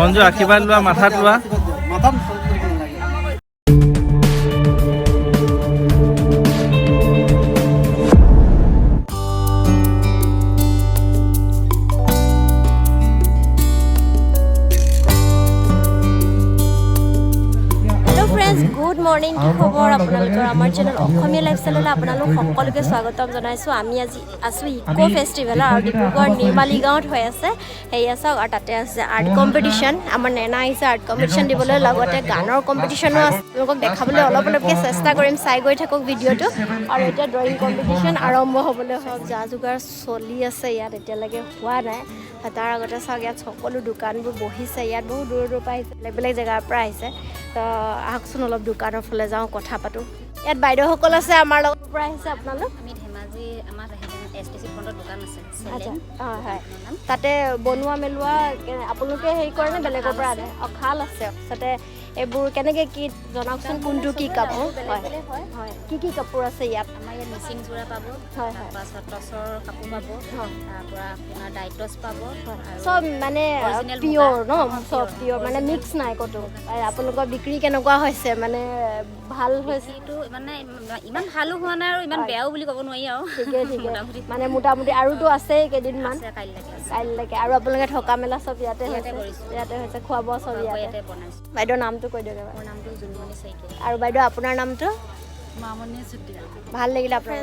মঞ্জু আশীৰ্বাদ লোৱা মাথাত লোৱা। মাথাত চেনেল অসমীয়া লাইফষ্টাইললৈ আপোনালোক সকলোকে স্বাগতম জনাইছোঁ। আমি আজি আছোঁ ইক' ফেষ্টিভেলৰ আৰু ডিব্ৰুগড় নিৰ্মালী গাঁৱত হৈ আছে। সেয়া চাওক আৰু তাতে আছে আৰ্ট কম্পিটিশ্যন আমাৰ নেনা আহিছে আৰ্ট কম্পিটিশ্যন দিবলৈ লগতে গানৰ কম্পিটিশ্যনো আছে। তেওঁলোকক দেখাবলৈ অলপ অলপকৈ চেষ্টা কৰিম চাই গৈ থাকক ভিডিঅ'টো। আৰু এতিয়া ড্ৰয়িং কম্পিটিশ্যন আৰম্ভ হ'বলৈ হওক যা যোগাৰ চলি আছে ইয়াত এতিয়ালৈকে হোৱা নাই। তাৰ আগতে চাওক ইয়াত সকলো দোকানবোৰ বহিছে ইয়াত বহুত দূৰৰ দূৰৰ পৰা আহিছে বেলেগ বেলেগ জেগাৰ পৰা আহিছে। তো আহকচোন অলপ দোকানৰ ফালে যাওঁ কথা পাতোঁ। ইয়াত বাইদেউসকল আছে আমাৰ লগত পৰা আহিছে আপোনালোক। আমি ধেমাজি আমাৰ এছ টি চি ফ্ৰণ্টত দোকান আছে আচ্ছা অঁ হয়। তাতে বনোৱা মেলোৱা আপোনালোকে হেৰি কৰে নে বেলেগৰ পৰা আনে? অঁ খাল আছে তাতে এইবোৰ কেনেকৈ কি জনাওকচোন কোনটো কি কাপোৰ? হয় হয়। কি কি কাপোৰ আছে ইয়াত? আমাৰ ইয়াত মিচিং যোৰা পাব হয়, হয়। তাৰপাছত টচৰ কাপোৰ পাব। তাৰপৰা আপোনাৰ ডাইটছ পাব আৰু চব মানে পিয়'ৰ। ন? চব পিয়'ৰ মানে। মিক্স নাই ক'তো। আপোনালোকৰ বিক্ৰী কেনেকুৱা হৈছে? মানে ভাল হৈছে? বিক্ৰীটো মানে ইমান ভালো হোৱা নাই আৰু ইমান। বেয়াও বুলি ক'ব নোৱাৰি আৰু। ঠিকে ঠিকে। মানে মোটামুটি আৰুতো আছেই কেইদিনমান। কাইলৈকে। আৰু আপোনালোকে থকা মেলা চব ইয়াতে হৈছে। ইয়াতে হৈছে খোৱা বোৱা চব ইয়াতে? বনাইছোঁ। বাইদেউৰ নামটো কৈ দিয়ক এবাৰ। মোৰ নামটো জোনমণি শইকীয়া। আৰু বাইদেউ আপোনাৰ নামটো? মামণি চুতীয়া। ভালো লাগিলে আপোনাৰ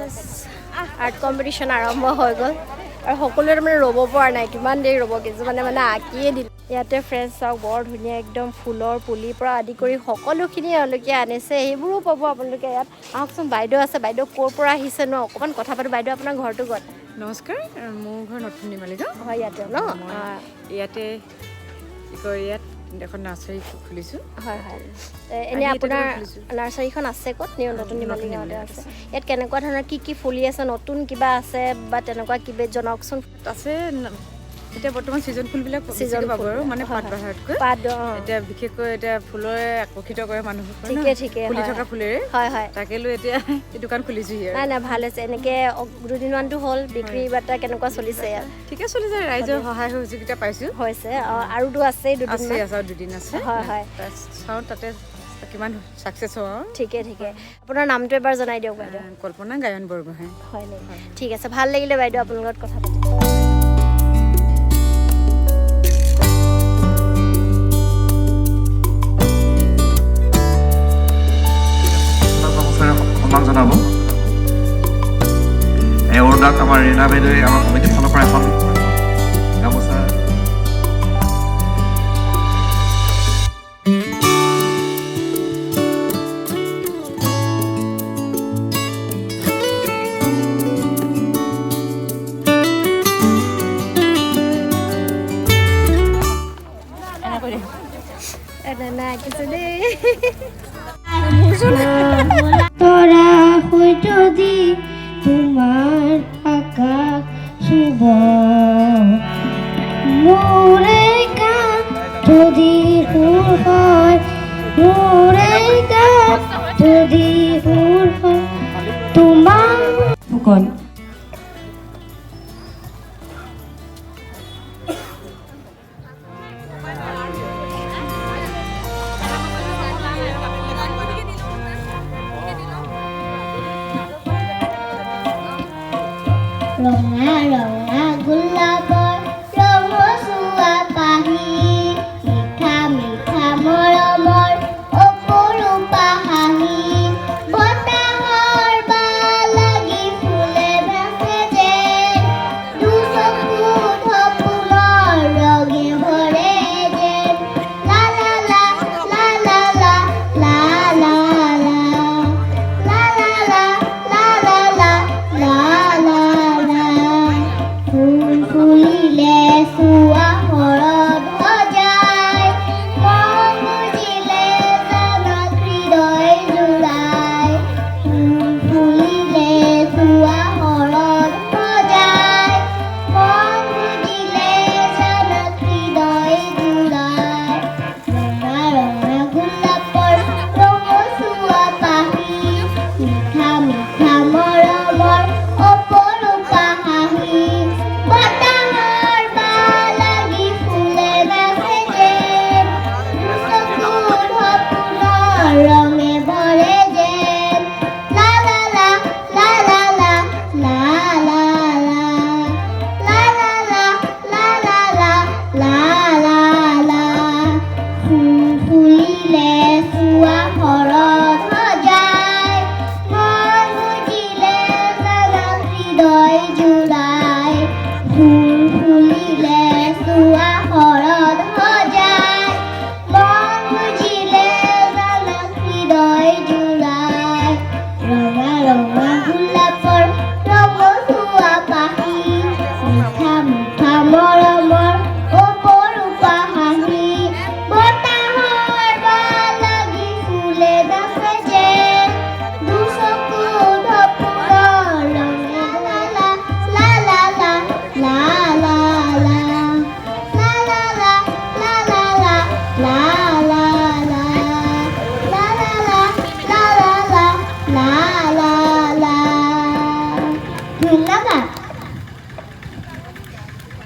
আৰ্ট কম্পিটিশ্যন আৰম্ভ হৈ গ'ল। আৰু সকলোৱে তাৰমানে ৰ'ব পৰা নাই কিমান দেৰি ৰ'ব কিছুমানে মানে আঁকিয়ে দিলে। ইয়াতে ফ্ৰেণ্ডছ চাওক বৰ ধুনীয়া একদম ফুলৰ পুলিৰ পৰা আদি কৰি সকলোখিনি এওঁলোকে আনিছে। সেইবোৰো পাব আপোনালোকে ইয়াত। আহকচোন বাইদেউ আছে। বাইদেউ ক'ৰ পৰা আহিছে ন? অকণমান কথা পাতোঁ। বাইদেউ আপোনাৰ ঘৰটো ক'ত? নমস্কাৰ মোৰ ঘৰ নতুন নিমালিগাঁও। হয় ইয়াতে ন? ইয়াতে কি কয় ইয়াত এখন নাৰ্চাৰী খুলিছোঁ। হয় হয়। এনেই আপোনাৰ। নাৰ্চাৰীখন আছে ক'ত? নিউ নতুন নিমালি গাঁৱতে আছে। ইয়াত কেনেকুৱা ধৰণৰ কি কি ফুলি আছে? নতুন কিবা আছে বা তেনেকুৱা কিবা জনাওকচোন আছে এতিয়া বৰ্তমান ছিজন ফুলবিলাক Season বেছিকৈ পাব আৰু মানে পাত। বাহাৰতকৈ। পাত এতিয়া বিশেষকৈ এতিয়া ফুলৰে আকৰ্ষিত কৰে মানুহক ঠিকে ঠিকে ফুলি থকা ফুলেৰে। হয় হয়। তাকে লৈ এতিয়া এই দোকান খুলিছোঁহি নাই আৰু। নাই ভালো হৈছে। এনেকে দুদিনমানটো হ'ল বিক্ৰী বাৰ্তা কেনেকুৱা চলিছে। ঠিকে চলিছে ৰাইজৰ সহায় সহযোগিতা পাইছোঁ। হৈছে আৰুতো আছেই আছে দুদিনমান। আছে আৰু দুদিন আছে। হয়, হয়। চাওঁ তাতে কিমান ছাকচেছ হওঁ আৰু। ঠিকে ঠিকে। আপোনাৰ নামটো এবাৰ জনাই দিয়ক বাইদেউ। কল্পনা গায়ন বৰগোহাঁই। হয়। ঠিক আছে ভালো লাগিলে বাইদেউ আপোনাৰ লগত কথা পাতি। তালা আমাৰ ৰেনাবেদৰে আমাৰ কমিটিৰ ফালৰ পৰা এখন গামোচা Anak-anak, kita. রঙা রঙা গোলাপ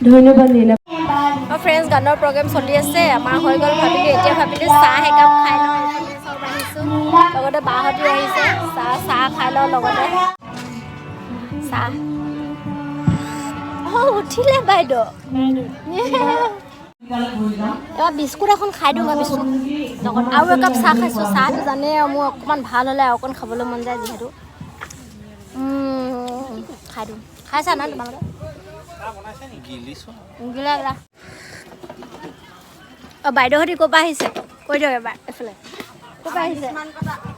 ধন্যবাদ নীলা। ফ্ৰেন্স গানৰ প্ৰগ্ৰেম চলি আছে। আমাৰ হৈ গ'ল ভাবিলোঁ এতিয়া ভাবিলোঁ চাহ একাপ খাই লওঁ আহিছোঁ। লগতে বাহঁতো আহিছে চাহ চাহ খাই লওঁ লগতে। চাহ। অঁ উঠিলে বাইদেউ। এবাৰ বিস্কুট এখন খাই দিওঁ ভাবিছোঁ। লগত আৰু একাপ চাহ খাইছোঁ। চাহটো জানেই মোৰ অকণমান ভাল হ'লে অকণ খাবলৈ মন যায় যিহেতু। অঁ, বাইদেউহঁতি ক'ৰ পৰা আহিছে? কৈ দিয়ক এবাৰ, এইফালে।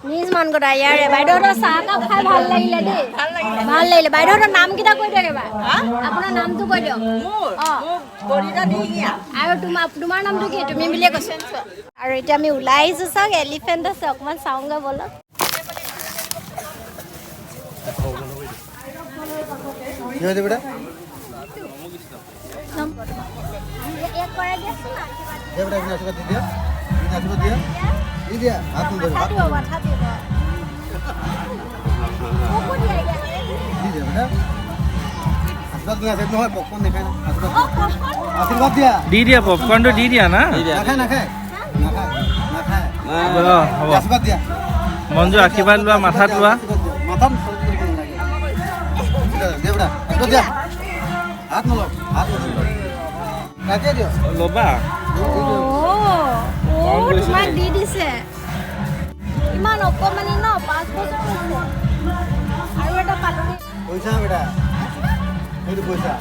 নিজ মান কটা ইয়াৰে। বাইদেউহঁতৰ চাহ একাপ খাই ভালো লাগিলে দেই। ভালো লাগিলে। বাইদেউহঁতৰ নামকেইটা কৈ দিয়ক এবাৰ। আপোনাৰ নামটো কৈ দিয়ক। আৰু তোমাৰ তোমাৰ নামটো কি? তুমি বুলিয়ে কৈছোঁ। আৰু এতিয়া আমি ওলাই আহিছোঁ চাওক। এলিফেণ্ট আছে। অকণমান চাওঁগৈ ব'লক কি হয়েছে বেটা ইয়াক কৰাই দিয়াচোন না দে বেটা এখানে আশীর্বাদ দিয়ে দিয়া এখানে আশীর্বাদ দিয়া দি দিয়া হাত তুল ধরে হাত মাথা তুল দিব মাথা দিব মোকো দিয়া ইয়াক। দি বেটা কচকচ আশীর্বাদ দিয়া। দি দিয়া পপকৰ্ণটো দি দিয়া না? নাখায় নাখায় নাখায় নাখায় হ'ব আশীর্বাদ দিয়া। মঞ্জু আশীৰ্বাদ লোৱা মাথাত লোৱা মাথাত আশীর্বাদ দিয়া। হাত নলক হাত নলক। কাকে ল'বা। তোমাক দি দিছে। ইমান অকণমানি ন পাঁচ বছৰ আৰু এটা পালনি পইচা বেটা। এইটো পইচা।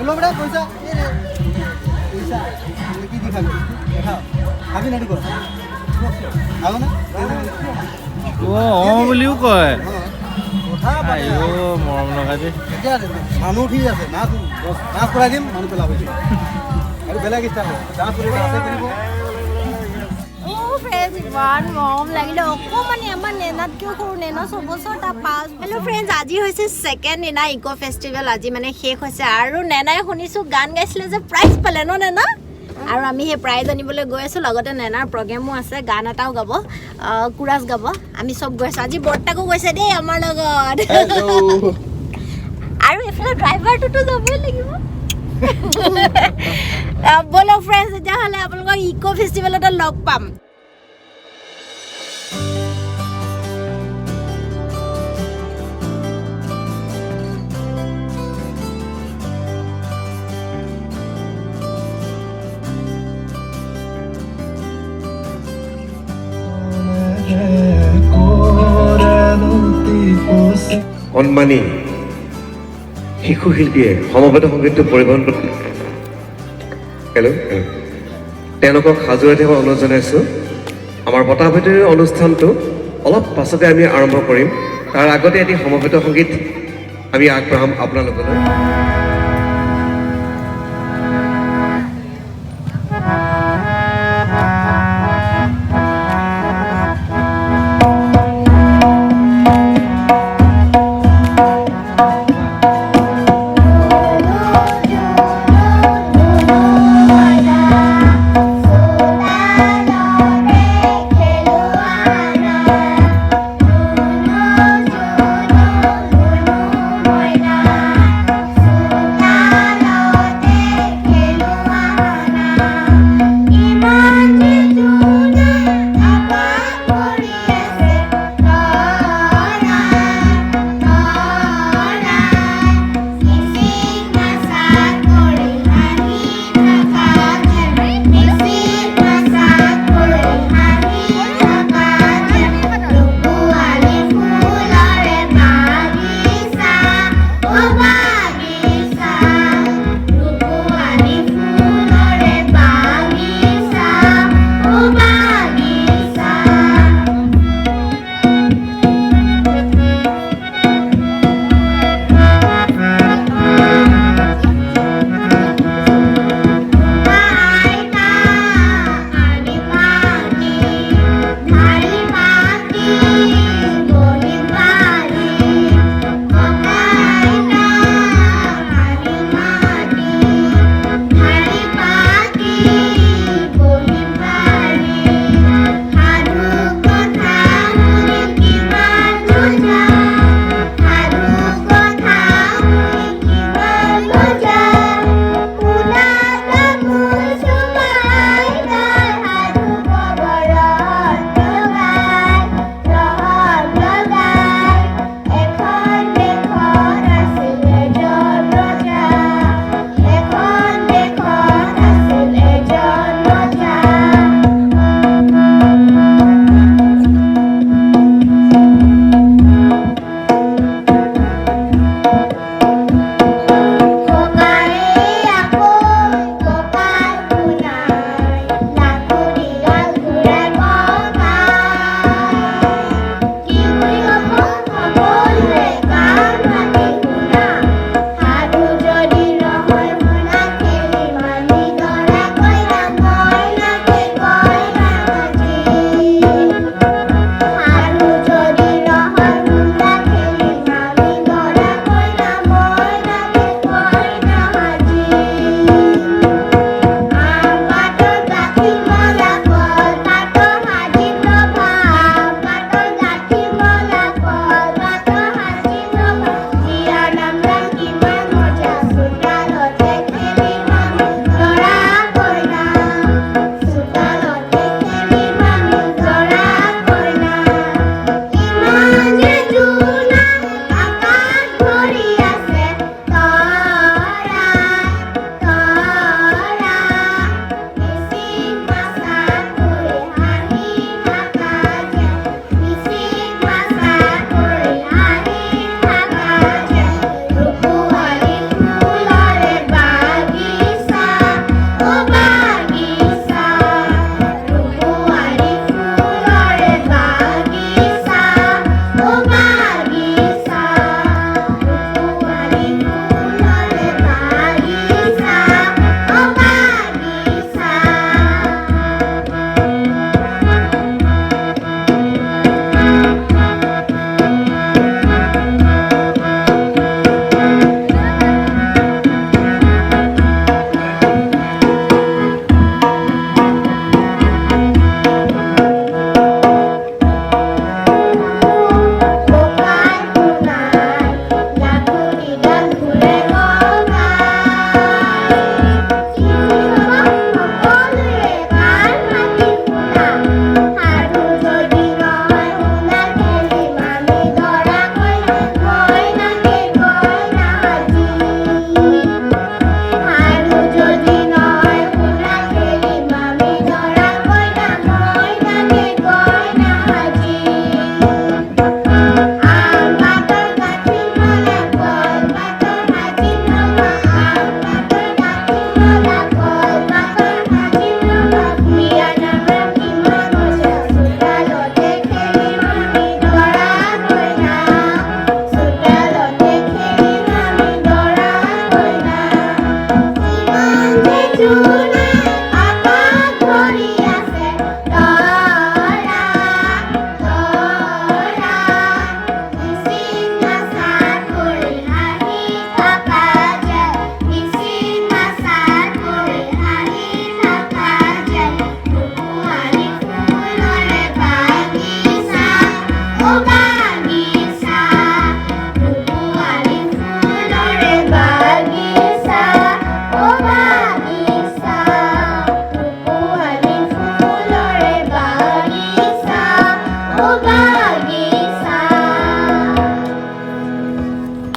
এলো বেটা পইচা। পইচা। কি দি খাবি? দেখাও। খাবি খাব না? বুলিও কয়। মৰম লগা দেই এতিয়া মানুহ উঠি আছে নাচ নাচ কৰাই দিম মানুহ পেলাব। এতিয়া আৰু বেলেগ ইচ্ছা হ'ব ডান্স কৰিব আছে কৰিব অঁ ফ্ৰেণ্ডছ ইমান মৰম লাগিলে। অকণমানি আমাৰ নেনাতকৈও সৰু নেনা ছবছৰ তাৰ পাঁচ হেল্ল' ফ্ৰেণ্ডছ আজি হৈছে ছেকেণ্ড নেনা ইক' ফেষ্টিভেল আজি মানে শেষ হৈছে। আৰু নেনাই শুনিছোঁ গান গাইছিলে যে প্ৰাইজ পালে ন নেনা? আৰু আমি সেই প্ৰাইজ আনিবলৈ গৈ আছোঁ লগতে নেনাৰ প্ৰগ্ৰেমো আছে গান এটাও গাব কোৰাছ গাব। আমি চব গৈ আছোঁ। আজি বৰ্তাকো গৈছে দেই আমাৰ লগত। আৰু এইফালে ড্ৰাইভাৰটোতো যাবই লাগিব। ব'লক ফ্ৰেণ্ডছ তেতিয়াহ'লে আপোনালোকক ইক' ফেষ্টিভেলতে লগ পাম। কণমানি শিশু শিল্পীয়ে সমবেত সংগীতটো পৰিৱেশন হেল্ল' তেওঁলোকক সাজুৱাই থাকিব অনুৰোধ জনাইছোঁ। আমাৰ বঁটা ভেটিৰ অনুষ্ঠানটো অলপ পাছতে আমি আৰম্ভ কৰিম। তাৰ আগতে এটি সমবেত সংগীত আমি আগবঢ়াম আপোনালোকলৈ।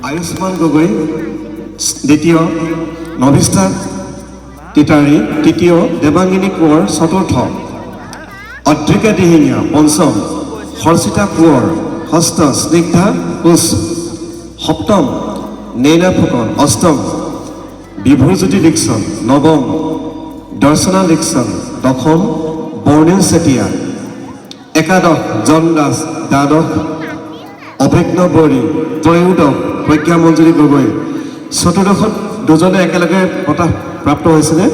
আয়ুষ্মান গগৈ, দ্বিতীয় নভিষ্ঠা তিতাৰী, তৃতীয় দেৱাংগিনী কোঁৱৰ, চতুৰ্থ অদ্ৰিকা দিহিঙীয়া, পঞ্চম হৰ্ষিতা কোঁৱৰ, ষষ্ঠ স্নিগ্ধা কোচ, সপ্তম নেইনা ফুকন, অষ্টম বিভুৰজ্যোতি দীক্ষণ, নৱম দৰ্শনা দীক্ষণ, দশম বৰ্ণিল চেতিয়া। একাদশ জন দাস দ্বাদশ অভিজ্ঞ বড়ি ত্ৰয়োদশ প্ৰজ্ঞা মঞ্জুৰী গগৈ। চতুৰ্দশত দুজনে একেলগে বঁটা প্ৰাপ্ত হৈছিলে।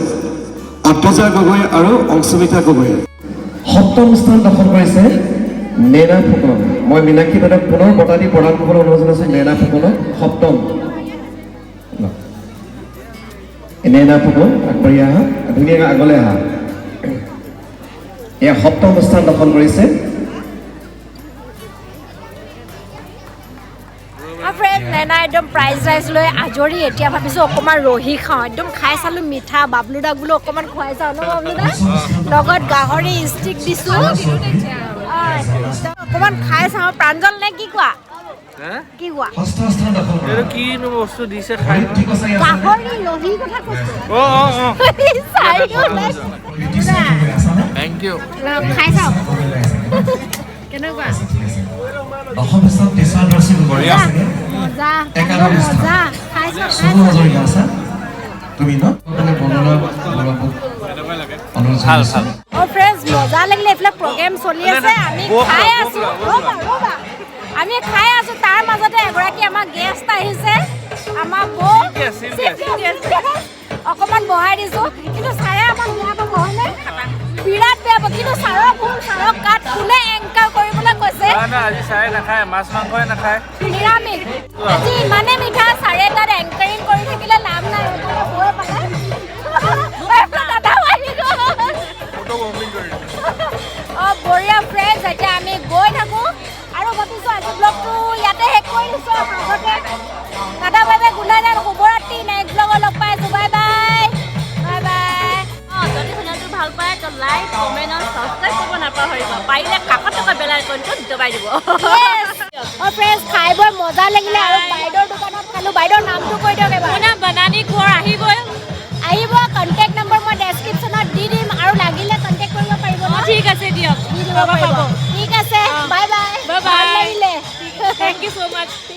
অদ্ৰজা গগৈ আৰু অংশুমিতা গগৈ। সপ্তম স্থান দখল কৰিছে নেনা ফুকন। মই মীনাক্ষী বাইদেউক পুনৰ বঁটা দি প্ৰদান কৰিবলৈ অনুৰোধ জনাইছোঁ নেনা ফুকনক সপ্তম। নেনা ফুকন আগবাঢ়ি আহা ধুনীয়াকৈ আগলৈ আহা। এয়া সপ্তম স্থান দখল কৰিছে। নেনা একদম প্ৰাইজ ৰাইজ লৈ আজৰি। এতিয়া ভাবিছোঁ অকণমান ৰহি খাওঁ। একদম খাই চালোঁ মিঠা বাবলুদাক বোলো অকণমান খুৱাই চাওঁ ন বাবলুদা? লগত গাহৰি ষ্টিক দিছোঁ। অকণমান খাই চাওঁ। প্ৰাঞ্জল নে কি কোৱা? তুমি ন? মানে ভালো। ভালো। অ ফ্ৰেণ্ডছ মজা লাগিলে এইফালে প্ৰগ্ৰেম চলি আছে আমি খাই আছো। ৰ'বা ৰ'বা। আমি খাই আছো তাৰ মাজতে এগৰাকী আমাৰ গেষ্ট আহিছে। আমাৰ বৌ। অকণমান বহাই দিছো। কিন্তু ছাৰে আমাক বেয়া পাব হয়নে বিৰাট বেয়া পাব কিন্তু ছাৰৰ ভুল ছাৰক গাত কোনে এংকাৰ কৰিবলৈ কৈছে? আজি চাই নাখায় মাছ মাংসই নাখায়। নিৰামিষ। আজি ইমানে মিঠা ছাৰে তাত এংকাৰিং কৰি থাকিলে লাভ নাই। বৌয়ে পালে। দাদাও আহি গ'ল ফটো বমিং কৰি অঁ বঢ়িয়া ফ্ৰেণ্ডছ এতিয়া আমি গৈ ভাবিছোঁ আজি ব্লগটো ইয়াতে শেষ কৰি দিছোঁ আৰু মাজতে। দাদা বাই বাই গুড নাইট শুভৰাত্ৰি নেক্সট ব্লগত লগ পাই আছোঁ বাই বাই বাই বাই অঁ যদি চেনেলটো ভাল পায় তো লাইক কমেণ্ট আৰু ছাবস্ক্ৰাইব কৰিব নাপাহৰিব। পাৰিলে কাষত থকা বেল আইকনটো দবাই দিব। অঁ ফ্ৰেণ্ডছ খাই বৈ মজা লাগিলে আৰু বাইদেউৰ দোকানত খালোঁ। বাইদেউৰ নামটো কৈ দিয়ক এবাৰ। আপোনাৰ বনানী কোঁৱৰ আহিবই। আহিব কণ্টেক্ট নম্বৰ মই ডেছক্ৰিপশ্যনত দি দিম আৰু লাগিলে কণ্টেক্ট কৰিব পাৰিব? ঠিক আছে দিয়ক। ঠিক আছে Thank you so much.